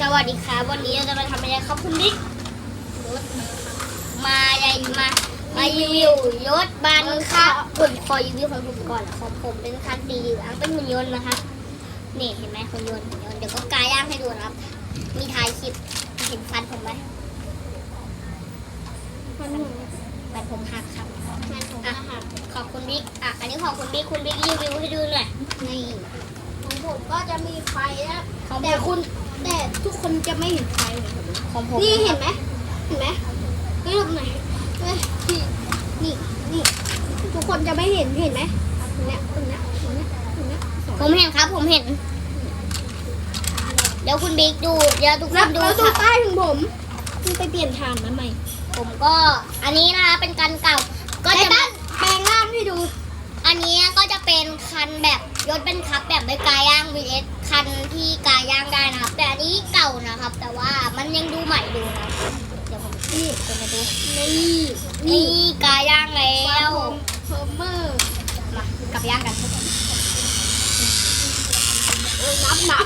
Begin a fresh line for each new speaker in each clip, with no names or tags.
สวัสดีครับวันนี้เราจะมาทำอะไรครับคุณบิ๊กมาใหญ่มามารีวิวยศบันครับผมขอรีวิวของผมก่อนของผมเป็นคันสีเหลืองเป็นหุ่นยนต์นะครับนี่เห็นไหมหุ่นยนต์หุ่นยนต์เดี๋ยวก็กายย่างให้ดูนะครับ มีถ่ายคลิปเห็นฟันผมไหมฟันผมหักครับอะขอบคุณบิ๊กอะอันนี้ของคุณบิ๊กคุณบิ๊กรีวิวให้ดูหน่อยนี่
ของผมก็จะมีไฟนะ
ของผ
แต่
ม
คุณ แต่ทุกคนจะไม่เห็นไฟเหมือนผม
ของผม
นี่เห็นไหมเห็นไหมเฮ้ยตรงไหนเฮ้ยนี่นี่นี่ทุกคนจะไม่เห็นเห็นไหมตรงเนี้ยตรงเนี้ยตรงเนี้ยตรงเนี้ยสอง
ผมเห็นครับ ผมเห็น เดี๋ยวคุณบิ๊กดู เดี๋ยวทุกค
แล้ว
นดู
แล้วดู
ครับ
ใต้ถึงผมมันไปเปลี่ยนฐานมาใหม่
ผมก็ อันนี้นะคะเป็นกันเก่า ก็
ไอ้
จะ
ตั้นแปลงร่างให้ดู
อันนี้ก็จะเป็นคันแบบยศเป็นคับแบบไม่กายย่าง vs คันที่กายย่างได้นะครับแต่อั นนี้เก่านะครับ แต่ว่ามันยังดูใหม่ดูนะเดี๋ยวผมนี่จะมาดู
นี่
นี่กายย่างแล้
แล้ววเฟิร์มเมอร์
มากลับย่างกันทุกคน
เออนับนับ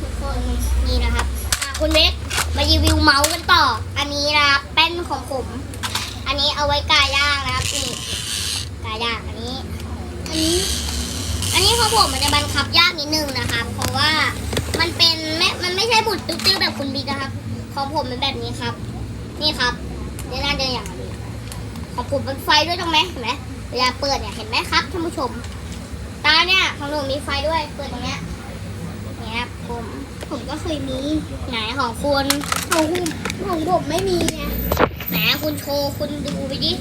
ทุกคนนี่นะครับอะคุณเวกมารีวิวเมาส์กันต่อ อันนี้นะครับเป็นของผม อันนี้เอาไว้กายย่างนะครับนี่กายย่างอันนี้
อันนี้
อันนี้ของผมมันจะบังคับยากนิดนึงนะครับ เพราะว่ามันเป็นไม่มันไม่ใช่บุตรตื้อๆแบบคุณบิ๊กนะครับ ของผมเป็นแบบนี้ครับ นี่ครับเดี๋ยวน่าจะอย่างนี้ของผมเป็นไฟด้วยตรงไหมเห็นไหมเวลาเปิดเนี่ยเห็นไหมครับท่านผู้ชม ตาเนี่ยของหนูมีไฟด้วย เปิดตรงเนี้ยเนี่ยครับผม
ผมก็เคยมี
ไหนของคุณ
ของผมของผมไม่มีไง
ไหนคุณโชว์คุณดูไปดิ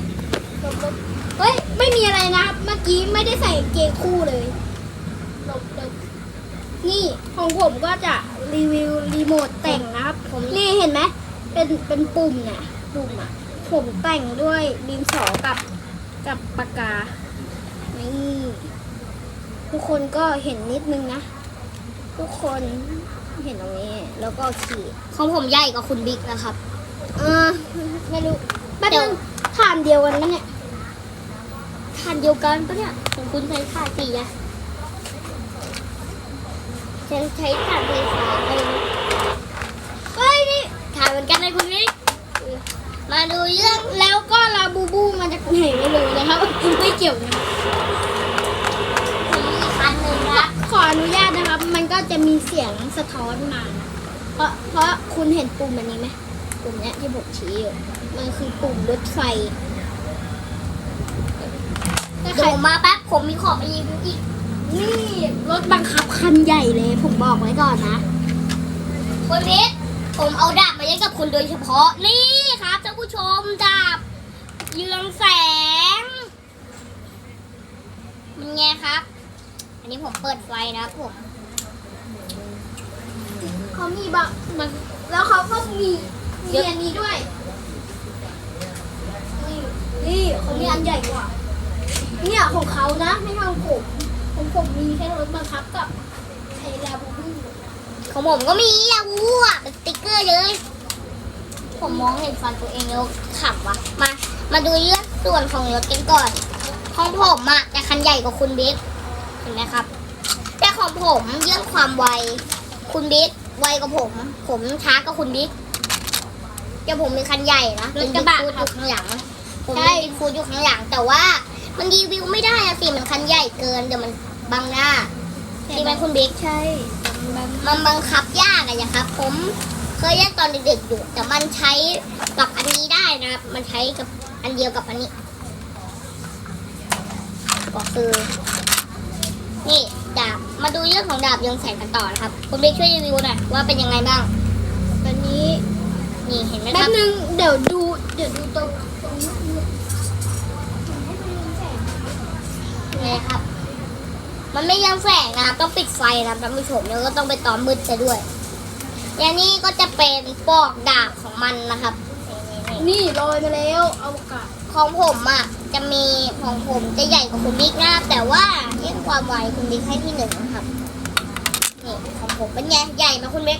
เฮ้ยไม่มีอะไรนะครับเมื่อกี้ไม่ได้ใส่เกงคู่เลย หลบหลบนี่ของผมก็จะรีวิวรีโมทแต่งนะครับ
ผม
นี่เห็นไหมเป็นเป็นปุ่มเนี่ยปุ่มอะผมแต่งด้วยดินสอกับกับปากกา นี่ ทุกคนก็เห็นนิดนึงนะ ทุกคนเห็นตรงนี้ แล้วก็ขีด
ของผมใหญ่กว่าคุณบิ๊กนะครับ
เออไม่รู้แป๊บ
เดี๋ย
นึ
ว
งฐานเดียวกันไหมเนี่ย
ทานเดียวกันปะเนี่ยของคุณใช้ถ่านสีอะ ฉันใช้ถ่านไฟฟ้าอะไรนะ
เฮ้ยนี่
ถ่านเหมือนกันเลยคุณบิ๊กมาดูเรื่อง
แล้วก็ลาบูบูมาจากไหนไม่รู้นะครับไม่เกี่ยวนะ
สีอีกคันหนึ่งนะ
ขออนุญาตนะครับ มันก็จะมีเสียงสะท้อนมานะเพราะเพราะคุณเห็นปุ่มอันนี้ไหมปุ่มเนี้ยที่ผมชี้อยู่มันคือปุ่มรถไฟ ถ้าใค
เดี๋
ร
ยวมาแป๊บผมมีของมารีวิวอีก
นี่รถบังคับคันใหญ่เลย ผมบอกไว้ก่อนนะ
คุณบิ๊กผมเอาดาบมาเล่นกับคุณโดยเฉพาะ นี่ครับท่านผู้ชมดาบเยืองแสง มันไงครับ อันนี้ผมเปิดไฟนะครับผม
เขามีบางบางแล้วเขาก็มีมีอันนี้ด้วยนี่นี่เขามีอันใหญ่กว่า เนี่ยของเขานะไม่ใช่ของผม ของผมมีแค่รถบังคับกับไอ้ลาบูบู
ของผมก็มีอะวูอะเป็นสติ๊กเกอร์เลย ผมมองเห็นฟันตัวเองแล้วขับวะมา มาดูเรื่องส่วนของรถกันก่อน ของผมอะจะคันใหญ่กว่าคุณบิ๊กเห็นไหมครับ แต่ของผมเรื่องความไว คุณบิ๊กไวกว่าผม ผมช้ากว่าคุณบิ๊กแต่ผมมีคันใหญ่นะ
รถกระบะ
เป็น
ครับ
ฟูดอยู่ข้างหลัง ผม
ใช่
มีฟูดอยู่ข้างหลังแต่ว่า มันรีวิวไม่ได้อะสิมันคันใหญ่เกินเดี๋ยวมันบังหน้าที่ไหมคุณบิ๊ก
ใช่
มันบังคับยากอะนะครับ ผมเคยเล่นตอนเด็กๆอยู่ แต่มันใช้กับอันนี้ได้นะครับ มันใช้กับอันเดียวกับอันนี้ ก็คือ นี่ดาบ มาดูเรื่องของดาบเรืองแสงกันต่อนะครับ คุณบิ๊กช่วยรีวิวหน่อยว่าเป็นยังไงบ้าง
ตอนนี้
นี่เห็นไหมค
แป๊
รั
บบนึงเดี๋ยวดู เดี๋ยวดูตรงตรง นี้
นี่ครับ มันไม่ยังแสงนะครับต้องปิดไฟนะครับท่านผู้ชมแล้วก็ต้องไปตอมมืดไปด้วย อย่างนี้ก็จะเป็นปอกดาบของมันนะครับนี่ๆๆ
นี่ลอยมาแล้วเอากาศ
ของผมอะจะมีของผมจะใหญ่กว่าคุณบิ๊กนะแต่ว่าเรื่องความไวคุณบิ๊กให้ที่หนึ่งนะครับนี่ของผมเป็นไงใหญ่ไหมคุณบิ๊ก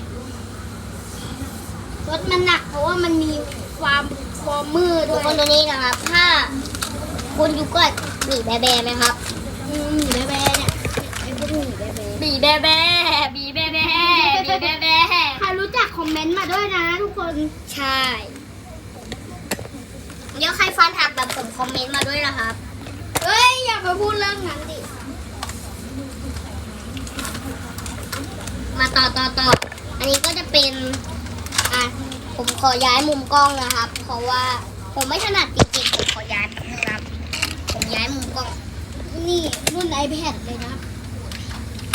รถมันหนักเพราะว่ามันมีความฟอร์มือ
ทุ
ด้
ก
วย
คนตัวนี้นะครับ ถ้า คุณอยู่ก็หนีแบแบไหมครับ
อืมหมีแบแบเนี่ยไอ้พวกหมีแบแบ
หนีแบแบแบ๊ะ
ใครรู้จักคอมเมนต์มาด้วยนะทุกคน
ใช่เดี๋ยวใครฟันหักแบบผมคอมเมนต์มาด้วยนะครับ
เอ้ยอย่ามาพูดเรื่องนั้นดิ
มาต่อต่อต่ออันนี้ก็จะเป็นอะผมขอย้ายมุมกล้องนะครับ เพราะว่าผมไม่ถนัดจ นี่รุ่
น iPad เลยนะ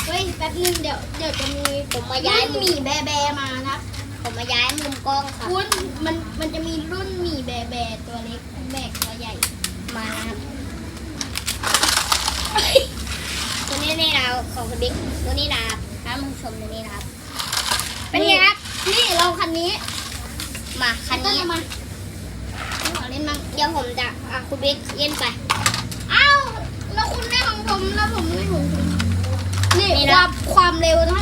เฮ้ยแป๊บนึงเดี๋ยวเดี๋ยวจะมี
ผมมาย้าย
รุ่น
มุ
ห
ม
มี่แบแบมานะ
ผมมาย้ายมุมกล้องครับ
คุณมันมันจะมีรุ่นหมี่แบแบตัวเล็กแบกตัวใหญ่
มานะครับตัวนี้นี่นะครับของคุณบิ๊กตัวนี้นะครับถ้ามึงชมตัวนี้นะครับ เป็นไงครับ
นี่เราคันนี้
มาคัน
ต้น
นี้
เอามาขอเล่นบ้าง
เดี๋ยวผมจะอะคุณบิ๊กเล่นไป
อ้าวแล้วคุณไม่ของผมแล้วผมไม่ของคุณนี่
นี่
ค
นะ
วามความเร็วนะ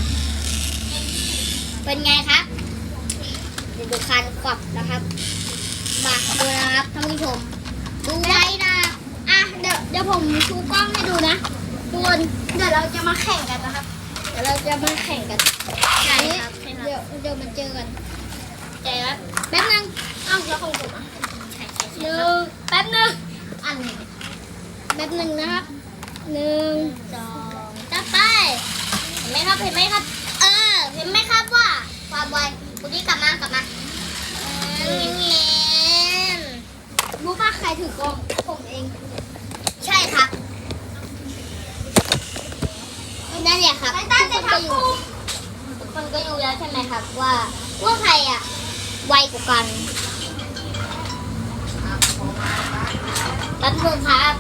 เป็นไงครับเดี๋ยวดูคันขอบนะครับ มาดูนะครับท่านผู้ชม ดูไว้นะ
อะเดี๋ยวเดี๋ยวผมชูกล้องให้ดูนะทุกคนเดี๋ยวเราจะมาแข่งกันนะครับ เดี๋ยวเราจะมาแข่งกัน
ใช่ครับใช่ครับ
เดี๋ยวเดี๋ยวมาเจอกัน
ใจครับ
แป๊บนึงอ้าวแล้วของผมอะ
ใช่ใช่
ห
ใช่
นึ่
ครับ
งแป๊บนึงอันนี้แป๊บนึงนะครับ หนึ่ง
สองจับไป เห็นไหมครับ เห็นไหมครับ เออ เห็นไหมครับว่า ความไวคุณที่กลับมากลับมาเออเงี้ย
รู้ป่ะใครถือกล้องผมเอง
ใช่ครับนั่นแหละครับ
ไม่ตั้งใจ
ทุกคนก็อยู่
ทำปุ๊บ
ทุกคนก็รู้แล้วใช่ไหมครับว่าว่าใครอะไวกว่ากันแป๊บนึงครับ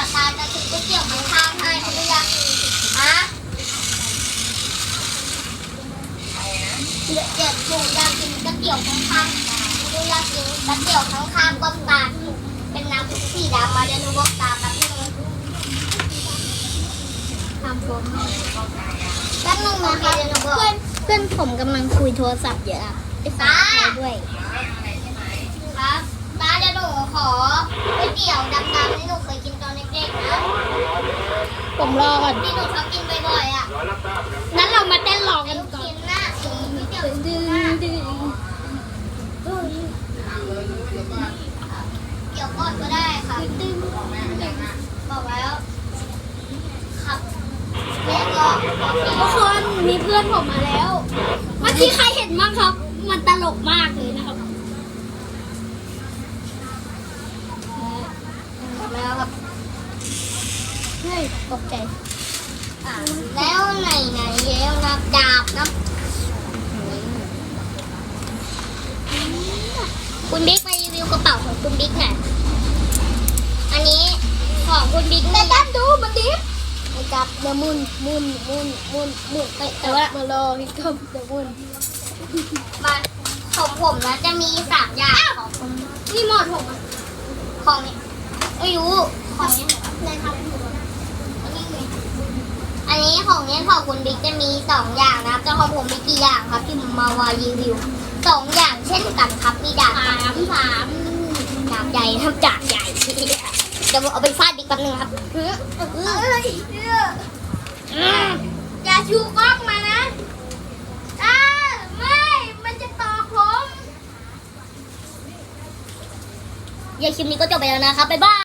เดี๋ยวตาจะซื้อก๋วยเตี๋ยวข้างให้เขาไม่อยากฮะเดี๋ยวเดี๋ยวหนูอยากกินก๋วยเตี๋ยวข้างๆหนูอยากกินก๋วยเตี๋ยวข้างๆก็ตาเป็นน้ำสีดำมาเดี๋ยวหนูบอกตาแป๊บนึง
ทำผม
แป๊บนึงนะคะเดี๋ยวหนูบอก
เพื่อนเพื่อนผมกำลังคุยโทรศัพท์อยู่อะไปฝากใครด้วย
ครับตาเดี๋ยวหนูขอก๋วยเตี๋ยวดำๆที่หนูก
ผมรอก่อน
ที่หนูชอบกินบ่อยๆอะ
งั้นเรามาเต้นรอ
ไอ้
กัน
ลูก
ก่อน
ชิ้นน่ะก๋วยเตี๋ยวลูก
ดึ
ชิ้น
ง
น่ะ
ดึง
เดี๋ยวก่อนก็ได้ครับ
ดึง
บอกแล้วครับเรียกรอ
ทุกคนมีเพื่อนผมมาแล้ว เมื่อกี้ใครเห็นบ้างครับ มันตลกมากเลยนะครับ
บอกแล้วครับ
เฮ้ ยตกใจ
อะแล้วไหนไหนๆแล้วนะดาบนะคุณบิ๊กมารีวิวกระเป๋าของคุณบิ๊กหน่อยอันนี้ของคุณบิ๊ก
แต่
นี่
ด้านดูมันดิฟไอ้กับเดยวมุนมุนมุนมุนมุนไปแต่ว่ามารอพี่กับเดยวมุน
มาของผมนะจะมีสามอย่างของคุณ
นี่หมดผมอะ
ของนี้ไม่รู้ของนี้
เลยครับ
อันนี้ไง อันนี้ของนี้ของคุณบิ๊กจะมีสองอย่างนะครับแต่ของผมมีกี่อย่างครับที่ผมมาวารีวิวสองอย่างเช่นกันครับมีดาบ
สามสาม
ดาบใหญ่ทำจากใหญ่เดี๋ยวผมเอาไปฟาดบิ๊กแป๊บนึงครับ
เฮ้ยเอ้ยอย่าชูกล้องมานะอ้าไม่ มันจะตอกผม
เดี๋ยวคลิปนี้ก็จบไปแล้วนะครับบ๊ายบาย